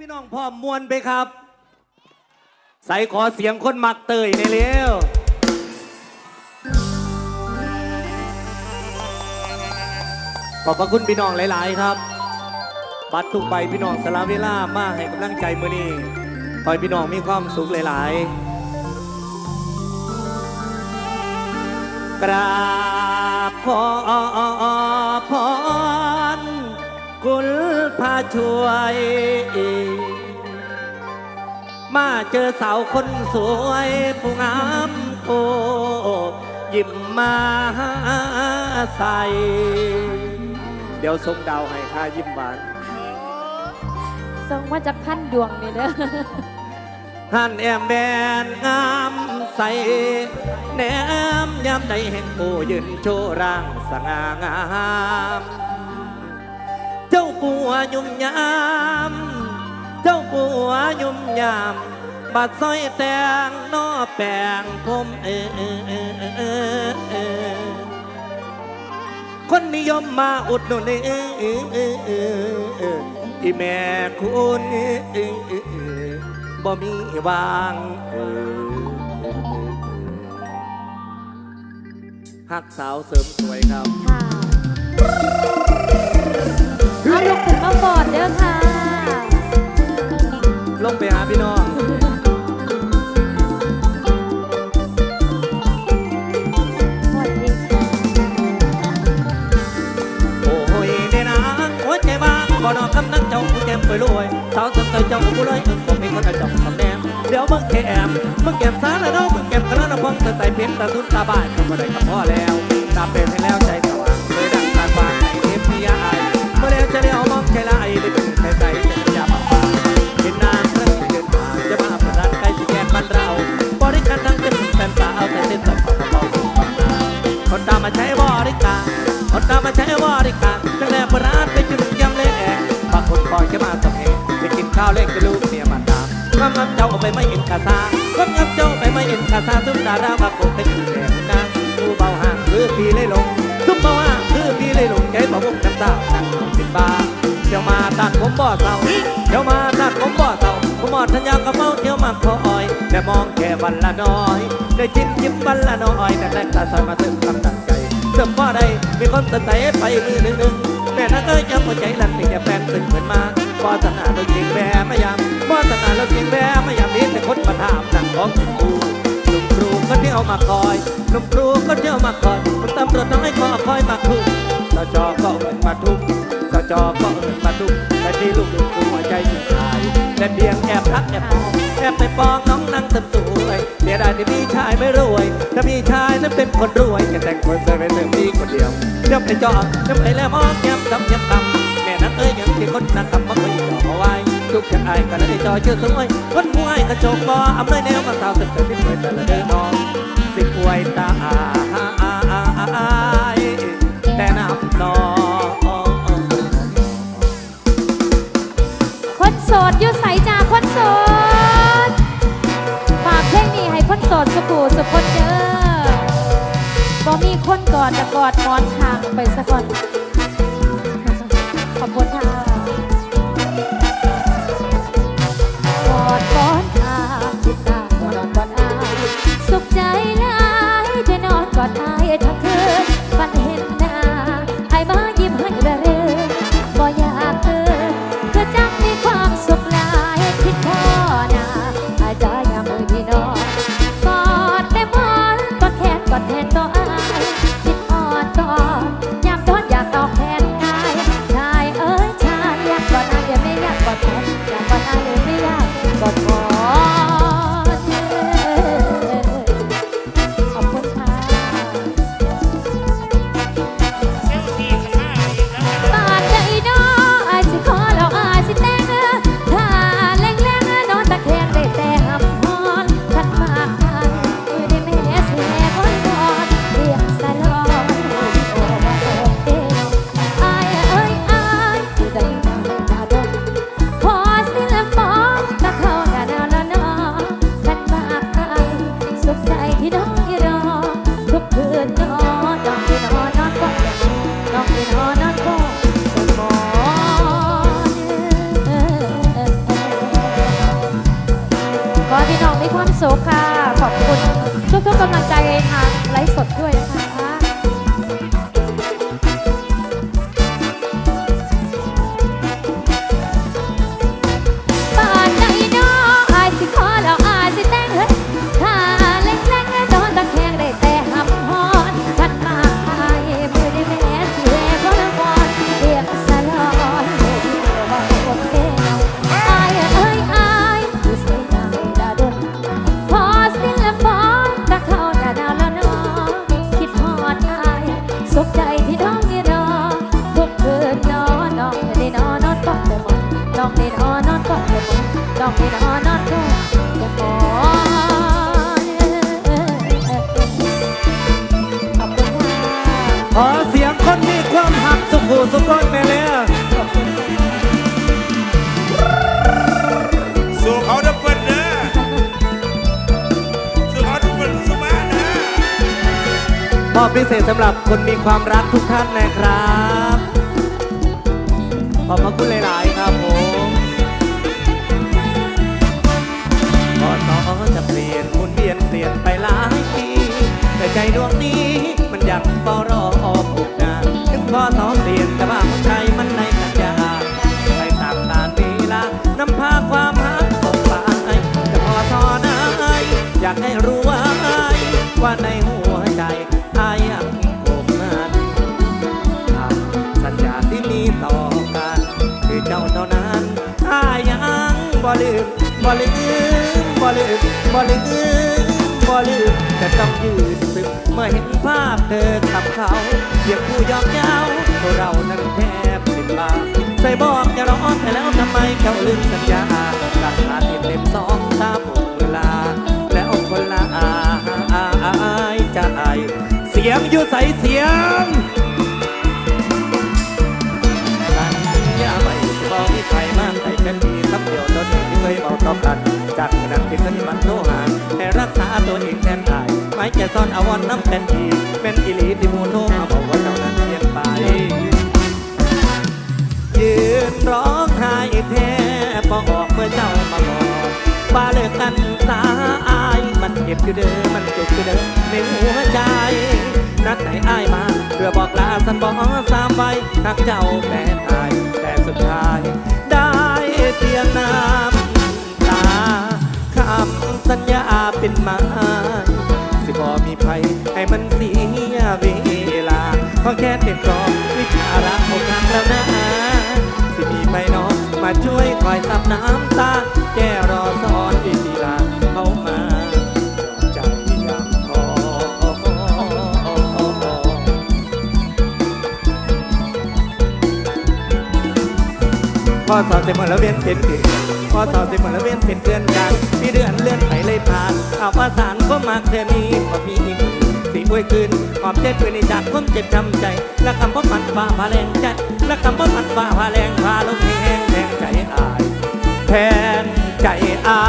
พี่น้องพร้อมมวนไปครับ ใส่ขอเสียงคนมักเตยในเร็วขอบพระคุณพี่น้องหลาย ๆ ครับ บัตรทุกใบพี่น้องสละเวล่ามากให้กำลังใจมือนี้คอยพี่น้องมีความสุขหลาย ๆ กราบขอพร กุลพาช่วย มาเจอสาวคนสวยผู้งามโอ้ยิ้มมาใส่เดี๋ยวส่งดาวให้ค่ายิ้มหวานส่งมาจากพันดวงนี่เด้อท่านแอมแบนงามใสแนมยามใดแห่งโอยืนโชว์ร่างสง่างามเจ้าปัวยุ่มยาม เจ้าปัวยุ่มยามบัดซอยแตงนอแปงผมเออเออเออเออคนนิยมมาอุดหนุนเออเออเออเอออีแม่คุณเออเออเออบ่มีวางเออฮักสาวเสริมสวยครับค่ะเอา ลูกขึ้นมาก่อนเด้อค่ะ ลงไปหาพี่น้องสวัสดีค่ะโอ้โหยเดนางหัวใจบางบ่นอกคำนั้นเจ้าผู้แก้มไปรวยสาวสนใจเจ้าผู้เลยเอิ้นผมเป็นคนกระจอกคำแนมเดี๋ยวมึงแก้มมึงแก้มสารแล้วเนาะมึงแก้มกระนั้นพองใส่ใส่เพียงตาสุนตาบ้านก็บ่ได้กับพ่อแล้วตาเป็นให้แล้วใจส เมื่อแล้เลี้ยวมองแค่ไอได้เป็นใส่ใส่จะพยาบาปาเห็นนางครั้งที่เดินผ่าจะมาประดานใกล้ที่แก้มบ้านเราบริการนั่งเป็นแฟนสาวแต่เส้นสับปะเบาๆคนตามมาใช้บริการคนตามมาใช้บริการตั้งแต่โบราณไปจนถึงยำเล่แอกบางคนคอยจะมาสมัยไปกินข้าวเล่นกับลูกเมียมาตามความงับเจ้าไปไม่เห็นคาซาความงับเจ้าไปไม่เห็นคาซาซุปดาราบางคนเป็นอยู่ มาตัดผมบ่อเศร้าเดี๋ยวมาตัดผมบ่อเศร้าผมหมอดทัญญากับเมาเที่ยวมาคอออยแต่มองแค่วันละน้อย ได้จิ้มจิ้มวันละน้อยแต่แรกตาสอยมาถึงคำตั้งใจเสื้อผ้าใดมีคนสนใจไปมือหนึ่งหนึ่งแม่นักเอ้ยยังหัวใจลันนี่จะแฟนสึงเหมือนมาบ่อสนาเราจริงแวไม่ยามบ่อสนาเราจริงแวไม่ยามนี้แต่คนมาถามนั่งของครูหนุ่มครูก็เที่ยวมาคอยหนุ่มครูก็เที่ยวมาคอยคนตำรวจน้อยก็คอยมาคุมสจอก็เอินมาทุก สจก็เอินมาทุกแต่ที่ลูกลูกครูหัวใจยิ่งชายแต่เพียงแอบรักแอบมองแอบไปปองน้องนั่งเสริมสวยเสียดายที่พี่ชายไม่รวยถ้าพี่ชายนั้นเป็นคนรวยแค่แต่งคนสวยเป็นเรื่องพี่คนเดียวเดี๋ยวไปจอดเดี๋ยวไปแล้วมองแย้มซ้ำย้ำคำแม่นักเอ้ยยังที่คนนั้นคำว่าเคยจอเอาไว้ทุกอย่างอายก็ได้จอเชื่อสวยคนมวยกระจกบออำเลยแนวมาสาวสุดเกิดที่สวยแต่ละเดินน้องสิอวยตาแต่น้ำนอง สดสุกูสุคนเด้อบ่มีคนกอดจะกอดหมอนทางไปสักคนขอบคุณ สำหรับคนมีความรักทุกท่านนะครับ ขอบพระคุณหลาย บ่ลืมบ่ลืมจะต้องยืนซึมเมื่อเห็นภาพเธอกับเขาเพียงผู้ยอกเย้าตัวเรานั้นแทบสิ้นบาใส่บอกจะร้อนแต่แล้วทำไมเจ้าลืมสัญญาหลักฐานที่เต็มสองตาบุเวลา แล้วคนละอาอายจะอายเสียงอยู่ใส่เสียงสัญญาไว้สิบอกมีใครมาใครเป็นดีคำเดียวเท่านี้ที่เคยบอกต่องกัน จากนั้นที่เคยมันโทรหาให้รักษาตัวเองแทนตายไม่จะซ่อนอวรณ์น้ำเป็นทีเป็นอิลีที่มูโทรมาบอกว่าเจ้านั้นเปลี่ยนไป ยืนร้องไห้แทบพอออกเมื่อเจ้ามาบอกว่าเลิกกันสาอายมันเจ็บอยู่เด้อมันเจ็บอยู่เด้อในหัวใจนัดไหนอายมาเพื่อบอกลาสันบอกสามไว้ทักเจ้าแม่ตายแต่สุดท้ายได้เพียงน้ำำสัญญาเป็นไม้สิบอมีภัยให้มันเสียเวลาเพราะแค่เต็มกรอบวิชารักอกหักแล้วนะสิมีไปน้องมาช่วยคอยซับน้ำตา แก้รอสอนวิธีลาเข้ามาใจยามท้อพอสอบเสร็จหมดแล้วเวียนเป็นเดือนพอสอบเสร็จมดแล้วเวียนเป็นเดือนกัน มีเดือนเลื่อนไปเลยผ่านเอาประสาก็มากเธอนี้ก็มีอีกสิอวยคืนหอมเจ็บปืนในจากความเจ็บจำใจ และคำว่ามันว่าพาแรงใจและคำว่ามันว่าพาแรงพาลมแห้งแทงใจอายแทนใจอา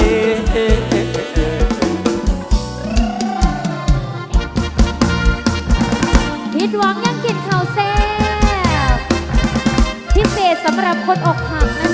ยผิดหวังยังกินข้าวแซ่บพิเศษสำหรับคนอกหักนะคะ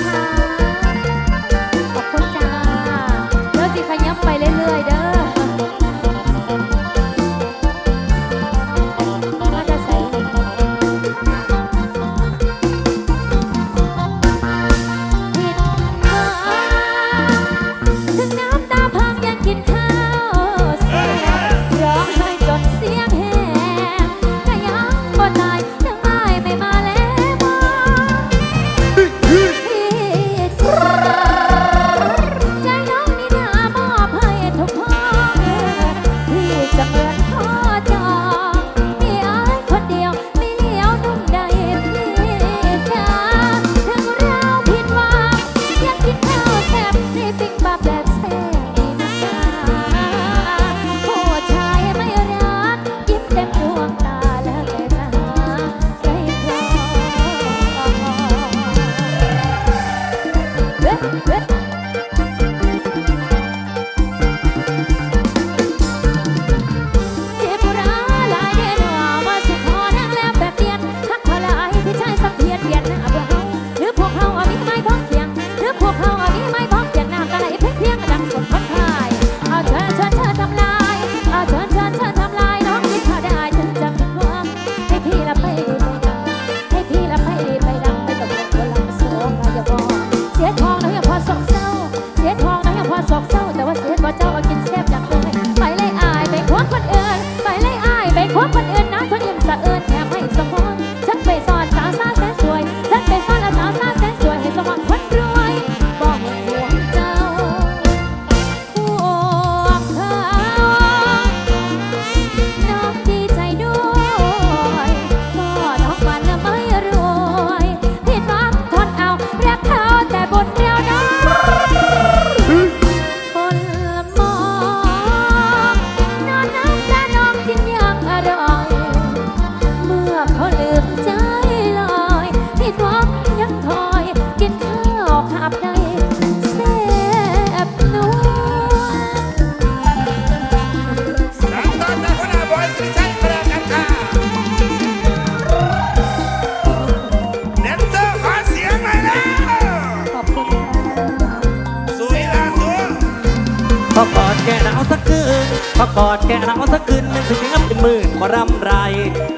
อกอดแก่หนาวสักคืนหนึ่งสิเงเป็นหมื่นบ่รำไร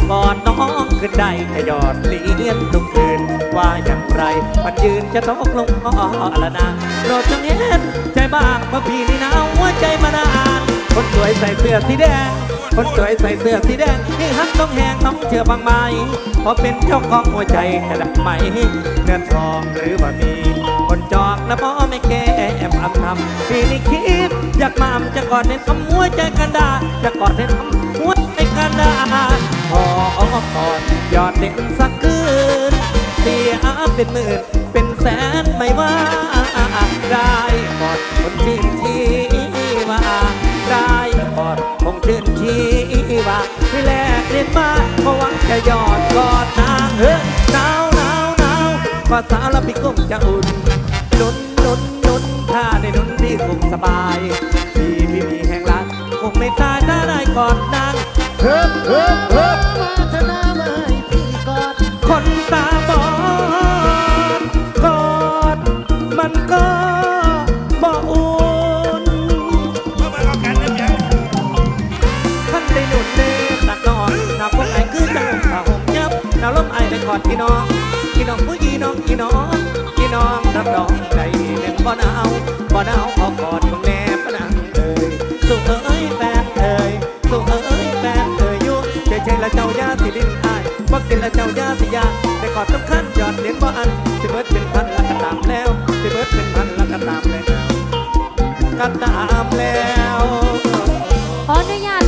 กอดน้องขึ้นได้แค่ยอดเลียนทุกคืนว่าอย่างไรมันยืนจะตกลงอ้อละนาโปรดจงเห็นใจบ้างว่าพี่นี่หนาวหัวใจมานานคนสวยใส่เสื้อสีแดง คนสวยใส่เสื้อสีแดงนี่ฮักต้องแหงน้องเชื่อบางไหมเพราะเป็นเจ้าของหัวใจจะดักไหมเงินทองหรือว่ามี คนจอกนะพ่อไม่แก้แอำทำพี่นี่คิด อยากมามจะกอดในทำหัวใจกันดาจะกอดในทำหัวใจกันดาพอกอดยอดเด่นสักคืนเสียเป็นหมื่นเป็นแสนไม่ว่าได้กอดคนชื่นชีว่าได้กอดคงชื่นชีว่าที่แลกเรียนมาเพราะหวังจะยอดกอดนางเฮ้ยหนาวหนาวหนาวภาษาละพี่กุ้งจะอุ่นนุนนุนนุน ถ้าได้นุนพี่คงสบายพี่พี่มีแห่งรักคงไม่ตายถ้าได้กอดนางเฮิบเฮิบเฮิบมาเถอะนะมาให้พี่กอดคนตาบอดกอดมันก็บ่อุ่นเมื่อมาเอากันนะจ๊ะท่านได้หนุนเดินตักนอนหนาพวกไอ้คือจังผ้าห่มยับหนาวลมไอไปกอดพี่น้องพี่น้องผู้ยีน้องพี่น้องพี่น้องรับรองใจเล่น บ่หนาวบ่หนาวขอกอดมึงแน่พนังเอ่ยสุเอ้ยแฟนเอ่ยสุเอ้ยแฟนเอ่ยอยู่เฉยเฉยละเจ้ายาสิลิ้นอายบ่กินละเจ้ายาสิยาได้กอดสำคัญยอดเหรียญบ่อันสิเบิดเป็นพันละก็ตามแล้วสิเบิดเป็นพันละก็ตามแล้วก็ตามแล้วขออนุญาต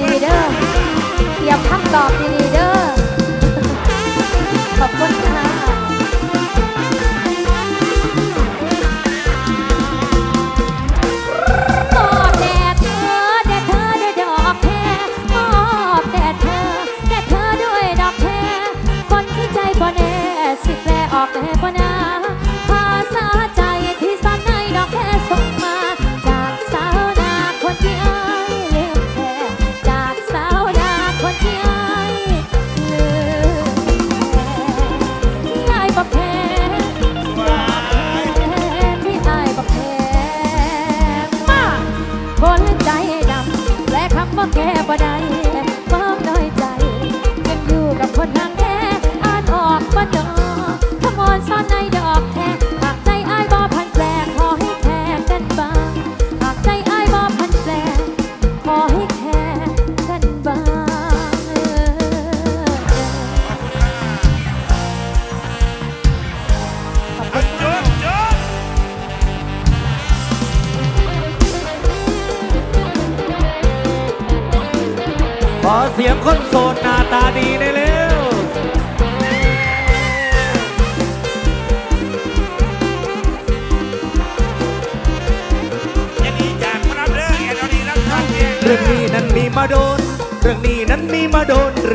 ดีๆเด้อเตรียมคำตอบดีๆเด้อ ได้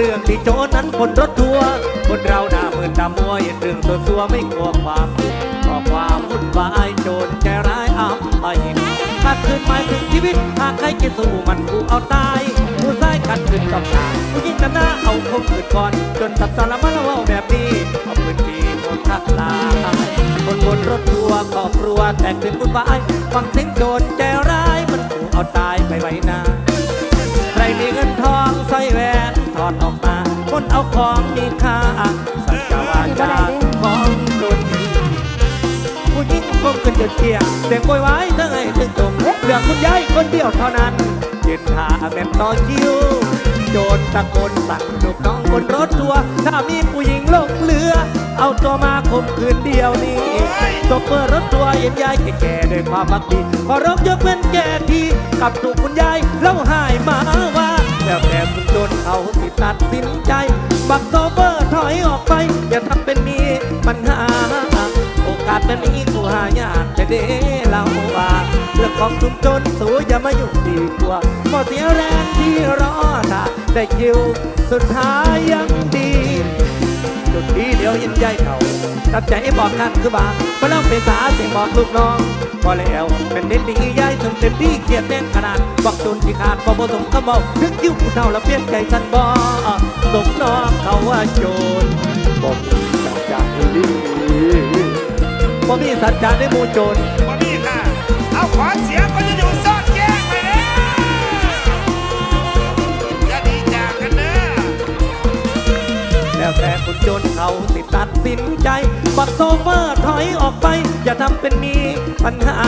รื่องที่โจรนั้นคนรถทัวร์คนเราหน้ามืดตามัวเห็นเรื่องตัวซัวๆไม่กลัวความก็ความวุ่นวายโจรใจร้ายอ้ำไปถ้าคืนหมายถึงชีวิตหากใครจะสู้มันกูเอาตายผู้ชายขัดขืนกับตาผู้หญิงนั้นหน้าเอาคมขืนก่อน จนตัดสารมาแล้วเอาแบบนี้เอาปืนจีโคนทักลายคนบนรถทัวร์ครอบครัวแตกเป็นวุ่นวายฟังเสียงโจรใจร้ายมันกูเอาตายไปไว้นา วนอออกมาคนเอาของมีค่าสัจจวาจาของโดนดีผู้หญิงคงขึ้นจนเทียเสียงโวยวายทั้งไงถึงตรงเหลือคุณยายคนเดียวเท่านั้นยืนหาแบบต่อคิวโจรตะโกนสั่งลูกน้องบนรถทัวร์ถ้ามีผู้หญิงลงเรือ เอาตัวมาข่มคืนเดียวนี้โชเฟอร์รถทัวร์เห็นยายแก่ๆด้วยความพักดีขอรบยกเว้นแก่ทีกับถูกคุณยายเล่าหายมาว่า แล้วแต่คุณโดนเขาสิตัดสินใจ บักโซเฟอร์ถอยออกไป อย่าทำเป็นมีปัญหา โอกาสเป็นนี้กูหายากจะเด้เล่าว่าเรื่องของชุมชนสูอย่ามายุ่งดีกว่าพอเสียแรงที่รอถ้าได้คิวสุดท้ายยังดี จุดดีเดียวยินใจเขาตัดใจบอกกันคือบางมาเล่าภาษาเสียงบอกลูกน้องพอแล้วเป็นเด็กดียายจนเต็มที่เกียดแน่นขนาดบอกจนที่ขาดพอผสมก็บอกนึกยิ้วผู้เท่าและเปลี่ยนใจสันบอสมน้องเขาว่าโจรบอกสัจจะดีบ่มีสัจจะในหมู่โจรบ่มีค่ะเอาขอเสียงคนจะอยู่ แล้วแต่คุณจนเขาสิตัดสินใจบักโซเฟอร์ถอยออกไป อย่าทำเป็นมีปัญหา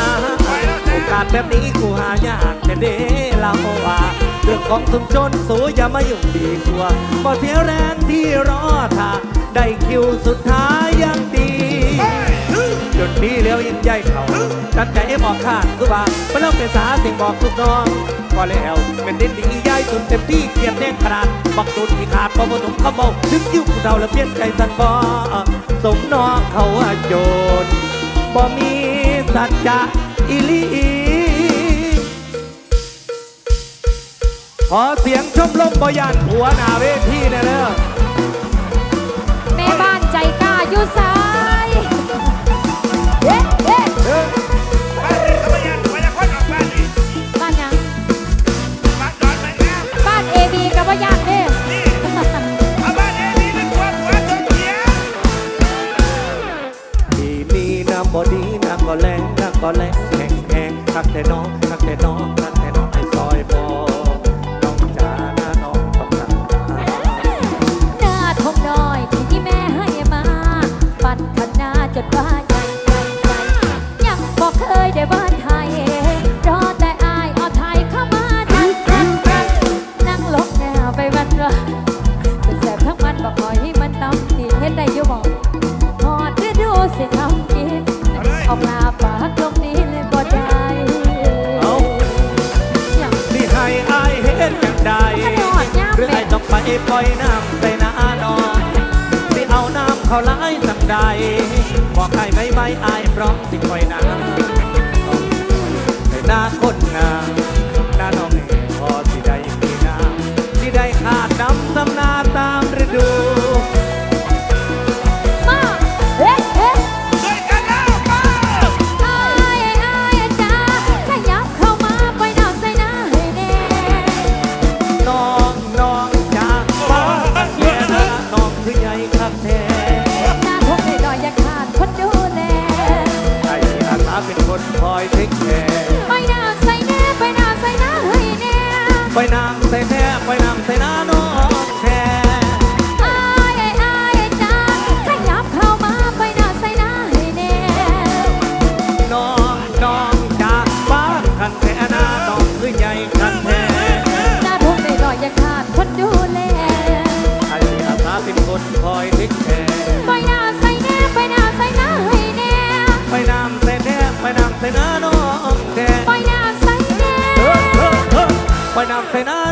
โอกาสแบบนี้กูหายากแต่เด้เราว่าเรื่องของสุมชนสูอย่ามายุ่งดีกว่าพอเสียแรงที่รอถ้าได้คิวสุดท้ายยังดี จนดีแล้วยิ่งใหญ่เขาตัดใจบอกขาดคือว่าไม่ต้องเป็นสาสิ่งบอกทุกน้องพอแล้วเป็นดินดีใหญ่จนเต็มที่เกียรติแน่นขนาดบักตุนที่ขาดพอผสมเขาเมาถึงยิ้วเราและเปลี่ยนใจสันบอสมน้องเขาโจรบ่มีสัจจะอิลีขอเสียงชมรมบอยานหัวหน้าเวทีนะเด้อแม่บ้านใจกล้ายู่ซ้า บ้านนี้เขาไม่ยันไม่ยันคนออกบ้านนี่บ้านยังบ้านดอนไม้งามบ้านเอบีกับว่ายังเด้นี่บ้านเอเป็นความหัวจนเขียวที่มีน้ำบ่ดีน้ำก็แรงน้ำก็แรงแห้งแข็งทักแต่น้องทักแต่น้องทักแต่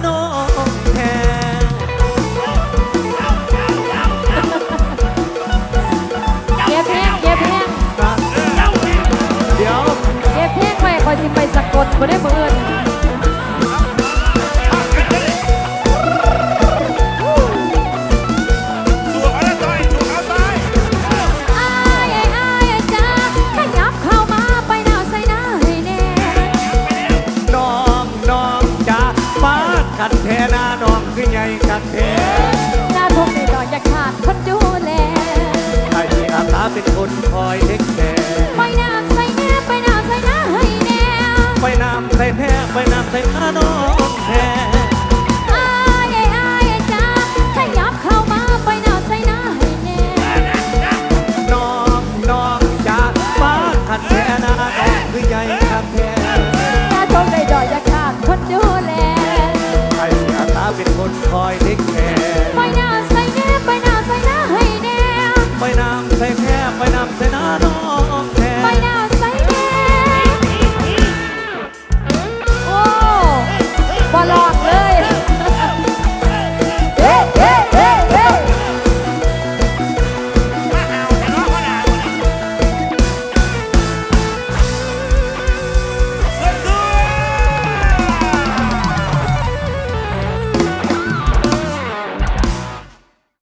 น้องแท้เก็แพก็บแพงเดี๋ยว เก็บแพงไว้คอยสิไปสะกดบ่ได้เบิ่ เป็นคนคอยเทคแคร์ไปน้ำใส่แน่ไปน้ำใส่น้าให้แน่ไปน้ำใส่แน่ไปน้ำใส่น้าน้อง